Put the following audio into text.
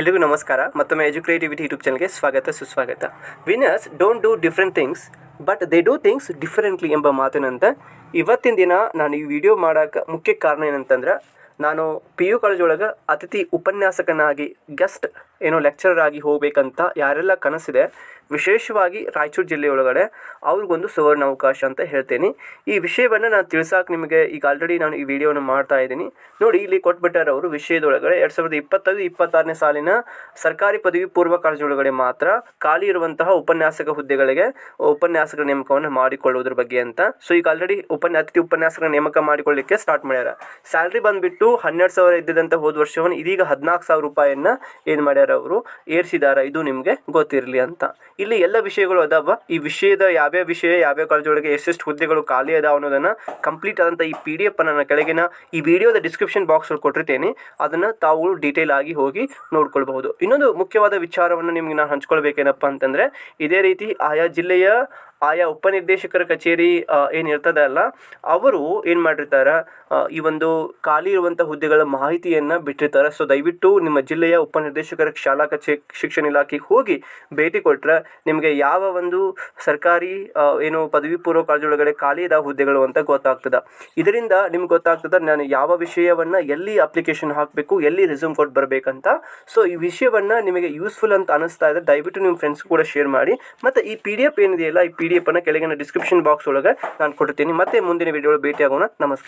ಎಲ್ರಿಗೂ ನಮಸ್ಕಾರ. ಮತ್ತೊಮ್ಮೆ ಎಜುಕೇಟಿವಿಟಿ ಯೂಟ್ಯೂಬ್ ಚಾನಲ್ಗೆ ಸ್ವಾಗತ, ಸುಸ್ವಾಗತ. Winners don't do different things but they do things differently ಎಂಬ ಮಾತಿನಂತೆ. ಇವತ್ತಿನ ದಿನ ನಾನು ಈ ವಿಡಿಯೋ ಮಾಡೋಕ್ಕೆ ಮುಖ್ಯ ಕಾರಣ ಏನಂತಂದ್ರೆ, ನಾನು ಪಿ ಯು ಕಾಲೇಜ್ ಒಳಗೆ ಅತಿಥಿ ಉಪನ್ಯಾಸಕನಾಗಿ ಗೆಸ್ಟ್ ಏನೋ ಲೆಕ್ಚರರ್ ಆಗಿ ಹೋಗ್ಬೇಕಂತ ಯಾರೆಲ್ಲ ಕನಸಿದೆ ವಿಶೇಷವಾಗಿ ರಾಯಚೂರು ಜಿಲ್ಲೆಯೊಳಗಡೆ ಅವ್ರಿಗೊಂದು ಸುವರ್ಣ ಅವಕಾಶ ಅಂತ ಹೇಳ್ತೀನಿ. ಈ ವಿಷಯವನ್ನು ನಾನು ತಿಳ್ಸಕ್ಕೆ ನಿಮಗೆ ಈಗ ಆಲ್ರೆಡಿ ನಾನು ಈ ವಿಡಿಯೋನ ಮಾಡ್ತಾ ಇದ್ದೀನಿ. ನೋಡಿ, ಇಲ್ಲಿ ಕೊಟ್ಬಿಟ್ಟಾರೆ ಅವರು ವಿಷಯದೊಳಗಡೆ. ಎರಡು ಸಾವಿರದ ಇಪ್ಪತ್ತೈದು, ಇಪ್ಪತ್ತಾರನೇ ಸಾಲಿನ ಸರ್ಕಾರಿ ಪದವಿ ಪೂರ್ವ ಕಾಲೇಜೊಳಗಡೆ ಮಾತ್ರ ಖಾಲಿ ಇರುವಂತಹ ಉಪನ್ಯಾಸಕ ಹುದ್ದೆಗಳಿಗೆ ಉಪನ್ಯಾಸಕರ ನೇಮಕವನ್ನು ಮಾಡಿಕೊಳ್ಳುವುದ್ರ ಬಗ್ಗೆ ಅಂತ. ಸೊ ಈಗ ಆಲ್ರೆಡಿ ಉಪನ್ಯ, ಅತಿಥಿ ಉಪನ್ಯಾಸಕರ ನೇಮಕ ಮಾಡಿಕೊಳ್ಳಿಕ್ಕೆ ಸ್ಟಾರ್ಟ್ ಮಾಡ್ಯಾರ. ಸ್ಯಾಲ್ರಿ ಬಂದ್ಬಿಟ್ಟು ಹನ್ನೆರಡು ಸಾವಿರ ಇದ್ದಿದ್ದಂಥ ಹೋದ ವರ್ಷವನ್ನು ಇದೀಗ ಹದಿನಾಲ್ಕು ಸಾವಿರ ರೂಪಾಯಿಯನ್ನ ಏನು ಮಾಡ್ಯಾರ ಅವರು? ಏರಿಸಿದಾರ. ಇದು ನಿಮಗೆ ಗೊತ್ತಿರಲಿ ಅಂತ. ಇಲ್ಲಿ ಎಲ್ಲ ವಿಷಯಗಳು ಅದಾವ. ಈ ವಿಷಯದ ಯಾವ್ಯಾವ ವಿಷಯ, ಯಾವ್ಯಾವ ಕಾಲೇಜ್ ಒಳಗೆ ಎಷ್ಟೆಷ್ಟು ಹುದ್ದೆಗಳು ಖಾಲಿ ಅದಾವ ಅನ್ನೋದನ್ನು ಕಂಪ್ಲೀಟ್ ಆದಂಥ ಈ ಪಿ ಡಿ ಎಫ್ ನಾನು ಕೆಳಗಿನ ಈ ವಿಡಿಯೋದ ಡಿಸ್ಕ್ರಿಪ್ಷನ್ ಬಾಕ್ಸ್ ಅಲ್ಲಿ ಕೊಟ್ಟಿರ್ತೇನೆ. ಅದನ್ನ ತಾವು ಡೀಟೇಲ್ ಆಗಿ ಹೋಗಿ ನೋಡ್ಕೊಳ್ಬಹುದು. ಇನ್ನೊಂದು ಮುಖ್ಯವಾದ ವಿಚಾರವನ್ನು ನಿಮ್ಗೆ ನಾನು ಹಂಚ್ಕೊಳ್ಬೇಕೇನಪ್ಪ ಅಂತಂದ್ರೆ, ಇದೇ ರೀತಿ ಆಯಾ ಜಿಲ್ಲೆಯ ಆಯಾ ಉಪನಿರ್ದೇಶಕರ ಕಚೇರಿ ಏನು ಅಲ್ಲ, ಅವರು ಏನು ಮಾಡಿರ್ತಾರೆ ಈ ಒಂದು ಖಾಲಿ ಇರುವಂಥ ಹುದ್ದೆಗಳ ಮಾಹಿತಿಯನ್ನು ಬಿಟ್ಟಿರ್ತಾರೆ. ಸೊ ದಯವಿಟ್ಟು ನಿಮ್ಮ ಜಿಲ್ಲೆಯ ಉಪನಿರ್ದೇಶಕರ ಶಾಲಾ ಕಚೇ, ಶಿಕ್ಷಣ ಇಲಾಖೆಗೆ ಹೋಗಿ ಭೇಟಿ ಕೊಟ್ಟರೆ ನಿಮಗೆ ಯಾವ ಒಂದು ಸರ್ಕಾರಿ ಏನು ಪದವಿ ಪೂರ್ವ ಕಾಲೇಜ್ ಒಳಗಡೆ ಖಾಲಿ ಇದಾವ ಹುದ್ದೆಗಳು ಅಂತ ಗೊತ್ತಾಗ್ತದೆ. ಇದರಿಂದ ನಿಮ್ಗೆ ಗೊತ್ತಾಗ್ತದೆ ನಾನು ಯಾವ ವಿಷಯವನ್ನು ಎಲ್ಲಿ ಅಪ್ಲಿಕೇಶನ್ ಹಾಕಬೇಕು, ಎಲ್ಲಿ ರಿಸ್ಯೂಮ್ ಕೊಟ್ಟು ಬರಬೇಕಂತ. ಸೊ ಈ ವಿಷಯವನ್ನು ನಿಮಗೆ ಯೂಸ್ಫುಲ್ ಅಂತ ಅನಿಸ್ತಾ ಇದೆ. ದಯವಿಟ್ಟು ನಿಮ್ಮ ಫ್ರೆಂಡ್ಸ್ ಕೂಡ ಶೇರ್ ಮಾಡಿ. ಮತ್ತು ಈ ಪಿ ಡಿ ಎಫ್ ಏನಿದೆಯಲ್ಲ, ಈ ಪಿ ಡಿ ಎಫನ್ನು ಕೆಳಗಿನ ಡಿಸ್ಕ್ರಿಪ್ಷನ್ ಬಾಕ್ಸ್ ಒಳಗೆ ನಾನು ಕೊಡ್ತೀನಿ ಮತ್ತೆ ಮುಂದಿನ ವಿಡಿಯೋ ಭೇಟಿ ಆಗೋಣ ನಮಸ್ಕಾರ.